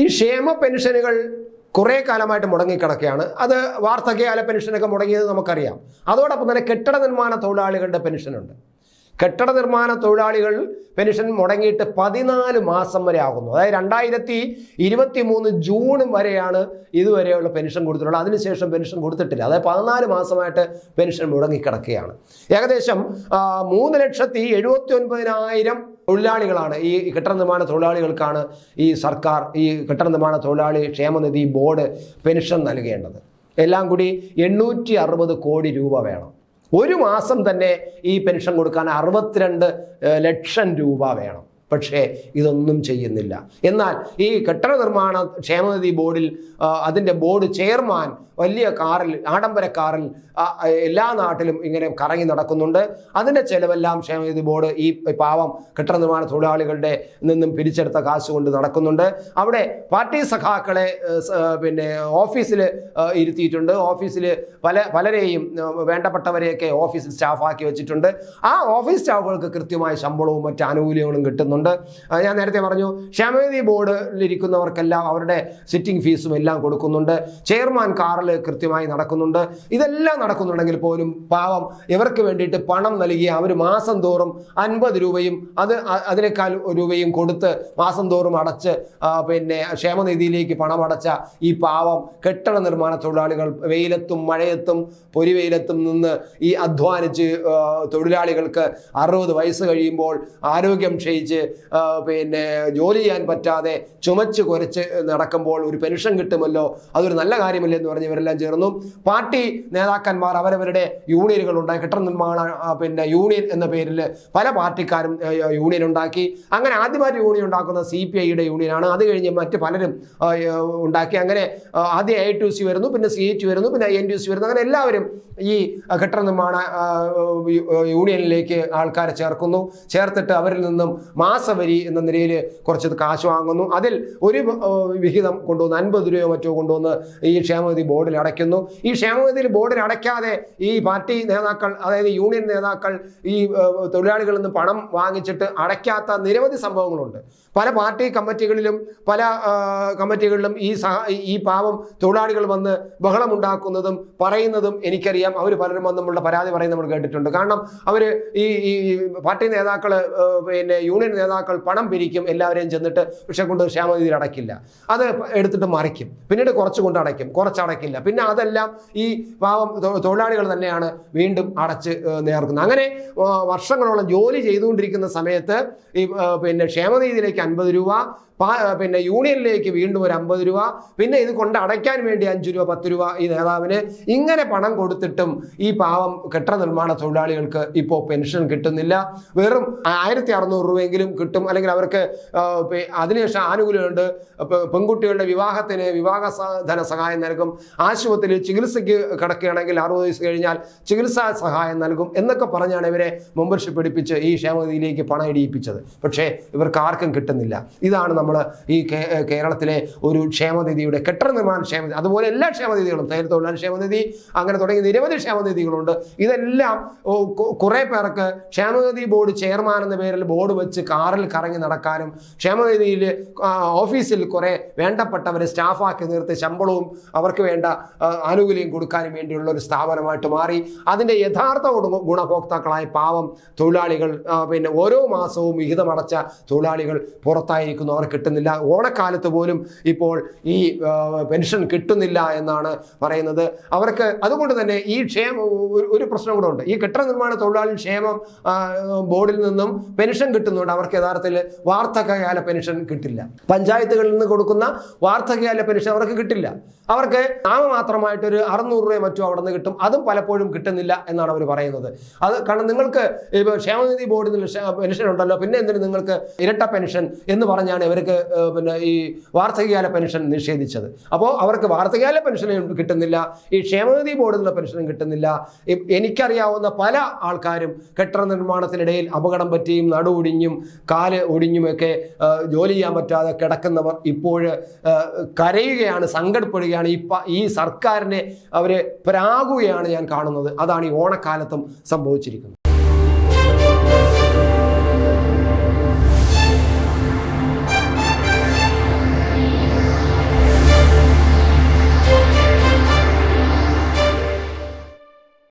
ഈ ക്ഷേമ പെൻഷനുകൾ കുറേ കാലമായിട്ട് മുടങ്ങിക്കിടക്കുകയാണ്. അത് വാർദ്ധക്യകാല പെൻഷനൊക്കെ മുടങ്ങിയത് നമുക്കറിയാം. അതോടൊപ്പം തന്നെ കെട്ടിട നിർമ്മാണ തൊഴിലാളികളുടെ പെൻഷനുണ്ട്. കെട്ടിട നിർമ്മാണ തൊഴിലാളികൾ പെൻഷൻ മുടങ്ങിയിട്ട് പതിനാല് മാസം വരെ ആകുന്നു. അതായത് രണ്ടായിരത്തി ഇരുപത്തി മൂന്ന് ജൂൺ വരെയാണ് ഇതുവരെയുള്ള പെൻഷൻ കൊടുത്തിട്ടുള്ളത്. അതിനുശേഷം പെൻഷൻ കൊടുത്തിട്ടില്ല. അതായത് പതിനാല് മാസമായിട്ട് പെൻഷൻ മുടങ്ങിക്കിടക്കുകയാണ്. ഏകദേശം മൂന്ന് ലക്ഷത്തി എഴുപത്തി ഒൻപതിനായിരം തൊഴിലാളികളാണ്. ഈ കെട്ടിട നിർമ്മാണ തൊഴിലാളികൾക്കാണ് ഈ സർക്കാർ ഈ കെട്ടിട നിർമ്മാണ തൊഴിലാളി ക്ഷേമനിധി ബോർഡ് പെൻഷൻ നൽകേണ്ടത്. എല്ലാം കൂടി എണ്ണൂറ്റി അറുപത് കോടി രൂപ വേണം. ഒരു മാസം തന്നെ ഈ പെൻഷൻ കൊടുക്കാൻ അറുപത്തിരണ്ട് ലക്ഷം രൂപ വേണം. പക്ഷേ ഇതൊന്നും ചെയ്യുന്നില്ല. എന്നാൽ ഈ കെട്ടിട നിർമ്മാണ ക്ഷേമനിധി ബോർഡിൽ അതിന്റെ ബോർഡ് ചെയർമാൻ വലിയ കാറിൽ ആഡംബര കാറിൽ എല്ലാ നാട്ടിലും ഇങ്ങനെ കറങ്ങി നടക്കുന്നുണ്ട്. അതിന്റെ ചെലവെല്ലാം ക്ഷേമനിധി ബോർഡ് ഈ പാവം കെട്ടിട നിർമ്മാണ തൊഴിലാളികളുടെ നിന്നും പിരിച്ചെടുത്ത കാശ് കൊണ്ട് നടക്കുന്നുണ്ട്. അവിടെ പാർട്ടി സഖാക്കളെ പിന്നെ ഓഫീസിൽ ഇരുത്തിയിട്ടുണ്ട്. ഓഫീസിൽ പല പലരെയും വേണ്ടപ്പെട്ടവരെയൊക്കെ ഓഫീസിൽ സ്റ്റാഫാക്കി വെച്ചിട്ടുണ്ട്. ആ ഓഫീസ് സ്റ്റാഫുകൾക്ക് കൃത്യമായ ശമ്പളവും മറ്റ് ആനുകൂല്യങ്ങളും കിട്ടുന്നുണ്ട്. ആ, ഞാൻ നേരത്തെ പറഞ്ഞു ക്ഷേമനിധി ബോർഡിലിരിക്കുന്നവർക്കെല്ലാം അവരുടെ സിറ്റിംഗ് ഫീസും എല്ലാം കൊടുക്കുന്നുണ്ട്. ചെയർമാൻ കാറിൽ കൃത്യമായി നടക്കുന്നുണ്ട്. ഇതെല്ലാം നടക്കുന്നുണ്ടെങ്കിൽ പോലും പാവം ഇവർക്ക് വേണ്ടിയിട്ട് പണം നൽകി അവർ മാസം തോറും അൻപത് രൂപയും അത് അതിനേക്കാൾ രൂപയും കൊടുത്ത് മാസം തോറും അടച്ച് പിന്നെ ക്ഷേമനിധിയിലേക്ക് പണം അടച്ച ഈ പാവം കെട്ടിട നിർമ്മാണ തൊഴിലാളികൾ വെയിലത്തും മഴയത്തും പൊരിവെയിലത്തും നിന്ന് ഈ അധ്വാനിച്ച് തൊഴിലാളികൾക്ക് അറുപത് വയസ്സ് കഴിയുമ്പോൾ ആരോഗ്യം ക്ഷയിച്ച് പിന്നെ ജോലി ചെയ്യാൻ പറ്റാതെ ചുമച്ച് കുരച്ച് നടക്കുമ്പോൾ ഒരു പെൻഷൻ കിട്ടുമല്ലോ? അതൊരു നല്ല കാര്യമല്ലേ എന്ന് പറഞ്ഞ് ഇവരെല്ലാം ചേർന്നു. പാർട്ടി നേതാക്കന്മാർ അവരവരുടെ യൂണിയനുകൾ ഉണ്ടായി കെട്ടിട നിർമ്മാണ പിന്നെ യൂണിയൻ എന്ന പേരിൽ പല പാർട്ടിക്കാരും യൂണിയൻ ഉണ്ടാക്കി. അങ്ങനെ ആദ്യമായിട്ട് യൂണിയൻ ഉണ്ടാക്കുന്ന സി പി ഐയുടെ യൂണിയനാണ്. അത് കഴിഞ്ഞ് മറ്റ് പലരും ഉണ്ടാക്കി. അങ്ങനെ ആദ്യം ഐ ടു സി വരുന്നു പിന്നെ സി എച്ച് വരുന്നു പിന്നെ എൻ ടു സി വരുന്നു. അങ്ങനെ എല്ലാവരും ഈ കെട്ടിട നിർമ്മാണ യൂണിയനിലേക്ക് ആൾക്കാരെ ചേർക്കുന്നു. ചേർത്തിട്ട് അവരിൽ നിന്നും മാസവരി എന്ന നിലയിൽ കുറച്ച് കാശ് വാങ്ങുന്നു. അതിൽ ഒരു വിഹിതം കൊണ്ടുവന്ന് അൻപത് രൂപയോ മറ്റോ കൊണ്ടുവന്ന് ഈ ക്ഷേമനിധി ബോർഡിൽ അടയ്ക്കുന്നു. ഈ ക്ഷേമനിധി ബോർഡിൽ അടയ്ക്കാതെ ഈ പാർട്ടി നേതാക്കൾ അതായത് യൂണിയൻ നേതാക്കൾ ഈ തൊഴിലാളികളിൽ നിന്ന് പണം വാങ്ങിച്ചിട്ട് അടയ്ക്കാത്ത നിരവധി സംഭവങ്ങളുണ്ട്. പല പാർട്ടി കമ്മിറ്റികളിലും പല കമ്മിറ്റികളിലും ഈ സഹ ഈ പാവം തൊഴിലാളികൾ വന്ന് ബഹളമുണ്ടാക്കുന്നതും പറയുന്നതും എനിക്കറിയാം. അവർ പലരും വന്നുമുള്ള പരാതി പറയുന്നത് നമ്മൾ കേട്ടിട്ടുണ്ട്. കാരണം അവർ ഈ ഈ പാർട്ടി നേതാക്കൾ പിന്നെ യൂണിയൻ നേതാക്കൾ പണം പിരിക്കും എല്ലാവരെയും ചെന്നിട്ട് പക്ഷെ കൊണ്ട് ക്ഷേമനിധിയിൽ അടയ്ക്കില്ല. അത് എടുത്തിട്ട് മറിക്കും. പിന്നീട് കുറച്ച് കൊണ്ട് അടയ്ക്കും. കുറച്ച് അടയ്ക്കില്ല. പിന്നെ അതെല്ലാം ഈ പാവം തൊഴിലാളികൾ തന്നെയാണ് വീണ്ടും അടച്ച് നേർക്കുന്നത്. അങ്ങനെ വർഷങ്ങളോളം ജോലി ചെയ്തുകൊണ്ടിരിക്കുന്ന സമയത്ത് ഈ പിന്നെ ക്ഷേമനിധിയിലേക്ക് അൻപത് രൂപ പിന്നെ യൂണിയനിലേക്ക് വീണ്ടും ഒരു അമ്പത് രൂപ പിന്നെ ഇത് കൊണ്ട് അടയ്ക്കാൻ വേണ്ടി അഞ്ച് രൂപ പത്ത് രൂപ ഈ നേതാവിന് ഇങ്ങനെ പണം കൊടുത്തിട്ടും ഈ പാവം കെട്ടിട നിർമ്മാണ തൊഴിലാളികൾക്ക് ഇപ്പോൾ പെൻഷൻ കിട്ടുന്നില്ല. വെറും ആയിരത്തി അറുന്നൂറ് രൂപയെങ്കിലും കിട്ടും. അല്ലെങ്കിൽ അവർക്ക് അതിനുശേഷം ആനുകൂല്യമുണ്ട്. പെൺകുട്ടികളുടെ വിവാഹത്തിന് വിവാഹ ധന സഹായം നൽകും. ആശുപത്രിയിൽ ചികിത്സയ്ക്ക് കിടക്കുകയാണെങ്കിൽ അറുപത് വയസ്സ് കഴിഞ്ഞാൽ ചികിത്സാ സഹായം നൽകും എന്നൊക്കെ പറഞ്ഞാണ് ഇവരെ മെമ്പർഷിപ്പ് എടുപ്പിച്ച് ഈ ക്ഷേമനിധിയിലേക്ക് പണം ഇടിയിപ്പിച്ചത്. പക്ഷേ ഇവർക്ക് ആർക്കും കിട്ടുന്നില്ല. ഇതാണ് നമ്മൾ ഈ കേരളത്തിലെ ഒരു ക്ഷേമനിധിയുടെ കെട്ടിട നിർമ്മാണ ക്ഷേമനിധി അതുപോലെ എല്ലാ ക്ഷേമനിധികളും തയ്യൽ തൊഴിലാളി ക്ഷേമനിധി അങ്ങനെ തുടങ്ങി നിരവധി ക്ഷേമനിധികളുണ്ട്. ഇതെല്ലാം കുറേ പേർക്ക് ക്ഷേമനിധി ബോർഡ് ചെയർമാൻ എന്ന പേരിൽ ബോർഡ് വെച്ച് കാറിൽ കറങ്ങി നടക്കാനും ക്ഷേമനിധിയിൽ ഓഫീസിൽ കുറേ വേണ്ടപ്പെട്ടവരെ സ്റ്റാഫാക്കി നിർത്തി ശമ്പളവും അവർക്ക് വേണ്ട ആനുകൂല്യം കൊടുക്കാനും വേണ്ടിയുള്ള ഒരു സ്ഥാപനമായിട്ട് മാറി. അതിന്റെ യഥാർത്ഥ ഗുണഭോക്താക്കളായ പാവം തൊഴിലാളികൾ പിന്നെ ഓരോ മാസവും വിഹിതമടച്ച തൊഴിലാളികൾ പുറത്തായിരിക്കുന്നു അവർ കിട്ടുന്നില്ല. ഓണക്കാലത്ത് പോലും ഇപ്പോൾ ഈ പെൻഷൻ കിട്ടുന്നില്ല എന്നാണ് പറയുന്നത്. അവർക്ക് അതുകൊണ്ട് തന്നെ ഈ ക്ഷേമ ഒരു- പ്രശ്നം കൂടെ ഉണ്ട്. ഈ കെട്ടിട നിർമ്മാണ തൊഴിലാളി ക്ഷേമം ബോർഡിൽ നിന്നും പെൻഷൻ കിട്ടുന്നുണ്ട്. അവർക്ക് യഥാർത്ഥത്തിൽ വാർദ്ധക്യകാല പെൻഷൻ കിട്ടില്ല. പഞ്ചായത്തുകളിൽ നിന്ന് കൊടുക്കുന്ന വാർദ്ധക്യകാല പെൻഷൻ അവർക്ക് കിട്ടില്ല. അവർക്ക് നാമമാത്രമായിട്ടൊരു അറുന്നൂറ് രൂപ മറ്റോ അവിടെ നിന്ന് കിട്ടും. അതും പലപ്പോഴും കിട്ടുന്നില്ല എന്നാണ് അവർ പറയുന്നത്. അത് കാരണം നിങ്ങൾക്ക് ഇപ്പോൾ ക്ഷേമനിധി ബോർഡിൽ നിന്ന് പെൻഷൻ ഉണ്ടല്ലോ. പിന്നെ എന്തിനു നിങ്ങൾക്ക് ഇരട്ട പെൻഷൻ എന്ന് പറഞ്ഞാണ് ഇവർക്ക് ഏഹ്, പിന്നെ ഈ വാർദ്ധകാല പെൻഷൻ നിഷേധിച്ചത്. അപ്പോൾ അവർക്ക് വാർദ്ധകാല പെൻഷൻ കിട്ടുന്നില്ല ഈ ക്ഷേമനിധി ബോർഡിൽ നിന്നുള്ള പെൻഷനും കിട്ടുന്നില്ല. എനിക്കറിയാവുന്ന പല ആൾക്കാരും കെട്ടിട നിർമ്മാണത്തിനിടയിൽ അപകടം പറ്റിയും നടു ഒടിഞ്ഞും കാൽ ഒടിഞ്ഞുമൊക്കെ ജോലി ചെയ്യാൻ പറ്റാതെ കിടക്കുന്നവർ ഇപ്പോൾ കരയുകയാണ് സങ്കടപ്പെടുകയാണ്. ഈ ഈ സർക്കാരിനെ അവർ പ്രാകുകയാണ് ഞാൻ കാണുന്നത്. അതാണ് ഈ ഓണക്കാലത്തും സംഭവിച്ചിരിക്കുന്നത്.